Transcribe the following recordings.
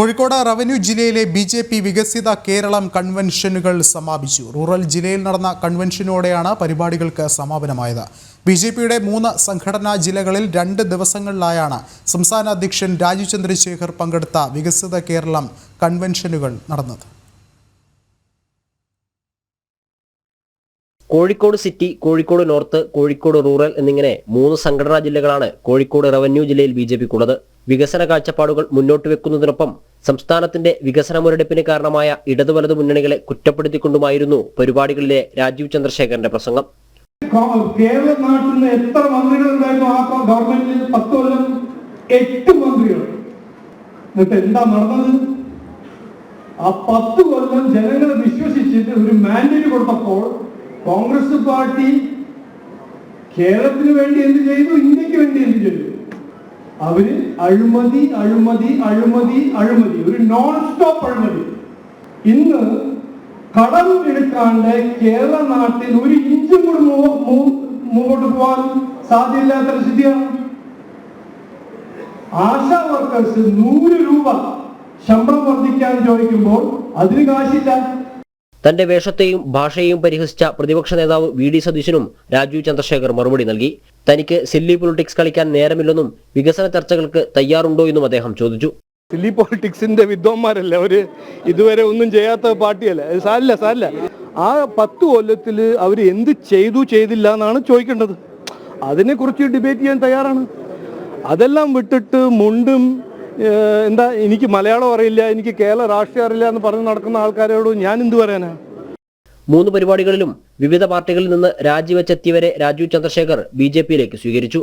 Kozhikode revenue ജില്ലയിലെ B J P വികസിത കേരളം കൺവെൻഷനുകൾ സമാപിച്ചു. റൂറൽ ജില്ലയിൽ നടന്ന കൺവെൻഷനോടെയാണ് പരിപാടികൾക്ക് സമാപനമായത്. ബി ജെ പിയുടെ മൂന്ന് സംഘടനാ ജില്ലകളിൽ രണ്ട് ദിവസങ്ങളിലായാണ് സംസ്ഥാന അധ്യക്ഷൻ രാജു ചന്ദ്രശേഖർ പങ്കെടുത്ത വികസിത കേരളം കൺവെൻഷനുകൾ നടന്നത്. Kozhikode city Kozhikode north Kozhikode rural എന്നിങ്ങനെ മൂന്ന് സംഘടനാ ജില്ലകളാണ് കോഴിക്കോട് റവന്യൂ ജില്ലയിൽ ബി ജെ പിക്കുള്ളത്. വികസന കാഴ്ചപ്പാടുകൾ മുന്നോട്ട് വെക്കുന്നതിനൊപ്പം സംസ്ഥാനത്തിന്റെ വികസന മുരടിപ്പിന് കാരണമായ ഇടതു വലതു മുന്നണികളെ കുറ്റപ്പെടുത്തിക്കൊണ്ടുമായിരുന്നു പരിപാടികളിലെ രാജീവ് ചന്ദ്രശേഖരന്റെ പ്രസംഗം. കേരള നാട്ടിൽ നിന്ന് എത്ര മന്ത്രികൾ ഉണ്ടായിരുന്നു ആ ഗവൺമെന്റിൽ? പത്ത് കൊല്ലം എട്ട് മന്ത്രികൾ. എന്നിട്ട് എന്താ നടന്നത്? ആ പത്ത് കൊല്ലം ജനങ്ങൾ വിശ്വസിച്ചിട്ട് ഒരു മാൻഡേറ്റ് കൊടുത്തപ്പോൾ കോൺഗ്രസ് പാർട്ടി കേരളത്തിന് വേണ്ടി എന്ത് ചെയ്തു? ഇന്ത്യയ്ക്ക് വേണ്ടി എന്ത് ചെയ്തു? അവർ അഴിമതി അഴിമതി അഴിമതി അഴിമതി. ഒരു നോൺ സ്റ്റോപ്പ് അഴിമതി. ഇന്ന് കടം എടുക്കാണ്ട് കേരള നാട്ടിൽ ഒരു ഇഞ്ചും കൂടി മുമ്പോട്ട് പോകാൻ സാധ്യമില്ലാത്ത സ്ഥിതിയാണ്. ആശാ വർക്കേഴ്സ് നൂറ് രൂപ ശമ്പളം വർദ്ധിക്കാൻ ചോദിക്കുമ്പോൾ അതിന് കാശില്ല. തന്റെ വേഷത്തെയും ഭാഷയെയും പരിഹസിച്ച പ്രതിപക്ഷ നേതാവ് വി ഡി സതീശനും രാജീവ് ചന്ദ്രശേഖർ മറുപടി നൽകി. തനിക്ക് സില്ലി പൊളിറ്റിക്സ് കളിക്കാൻ നേരമില്ലെന്നും വികസന ചർച്ചകൾക്ക് തയ്യാറുണ്ടോ എന്നും അദ്ദേഹം ചോദിച്ചു. സില്ലി പൊളിറ്റിക്സിന്റെ വിദ്വാൻമാരല്ലേ അവർ? ഇതുവരെ ഒന്നും ചെയ്യാത്ത പാർട്ടിയല്ലേ? സാരില്ല സാരില്ല. ആ പത്ത് കൊല്ലത്തിൽ അവർ എന്ത് ചെയ്തു ചെയ്തില്ല എന്നാണ് ചോദിക്കേണ്ടത്. അതിനെക്കുറിച്ച് ഡിബേറ്റ് ചെയ്യാൻ തയ്യാറാണ്. അതെല്ലാം വിട്ടിട്ട് മുണ്ടും എന്താ എനിക്ക് മലയാളം അറിയില്ല എനിക്ക് കേരള രാഷ്ട്രീയം അറിയില്ല എന്ന് പറഞ്ഞ് നടക്കുന്ന ആൾക്കാരോട് ഞാൻ എന്ത് പറയാനാ? മൂന്ന് പരിപാടികളിലും വിവിധ പാർട്ടികളിൽ നിന്ന് രാജിവെച്ചെത്തിയവരെ രാജീവ് ചന്ദ്രശേഖർ ബി ജെ പിയിലേക്ക് സ്വീകരിച്ചു.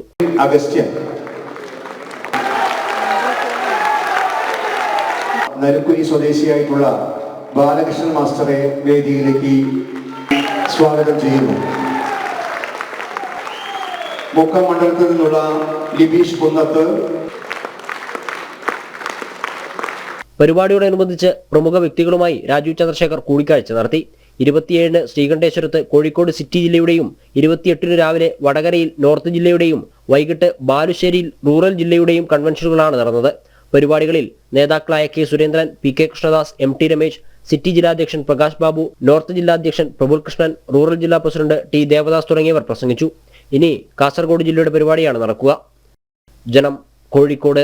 നരുക്കുരി സ്വദേശിയായിട്ടുള്ള ബാലകൃഷ്ണൻ മാസ്റ്ററെ വേദിയിലേക്ക് സ്വാഗതം ചെയ്യുന്നു. മുക്കം മണ്ഡലത്തിൽ നിന്നുള്ള ലിബീഷ് കുന്നത്ത്. പരിപാടിയോടനുബന്ധിച്ച് പ്രമുഖ വ്യക്തികളുമായി രാജീവ് ചന്ദ്രശേഖർ കൂടിക്കാഴ്ച നടത്തി. ഇരുപത്തിയേഴിന് ശ്രീകണ്ഠേശ്വരത്ത് കോഴിക്കോട് സിറ്റി ജില്ലയുടെയും ഇരുപത്തിയെട്ടിന് രാവിലെ വടകരയിൽ നോർത്ത് ജില്ലയുടെയും വൈകിട്ട് ബാലുശ്ശേരിയിൽ റൂറൽ ജില്ലയുടെയും കൺവെൻഷനുകളാണ് നടന്നത്. പരിപാടികളിൽ നേതാക്കളായ K Surendran P K Krishnadas M T Ramesh city ജില്ലാധ്യക്ഷൻ Prakash Babu north ജില്ലാധ്യക്ഷൻ പ്രഫുൽ കൃഷ്ണൻ റൂറൽ ജില്ലാ പ്രസിഡന്റ് ടി ദേവദാസ് തുടങ്ങിയവർ പ്രസംഗിച്ചു. ഇനി കാസർഗോഡ് ജില്ലയുടെ പരിപാടിയാണ് നടക്കുക. ജനം കോഴിക്കോട്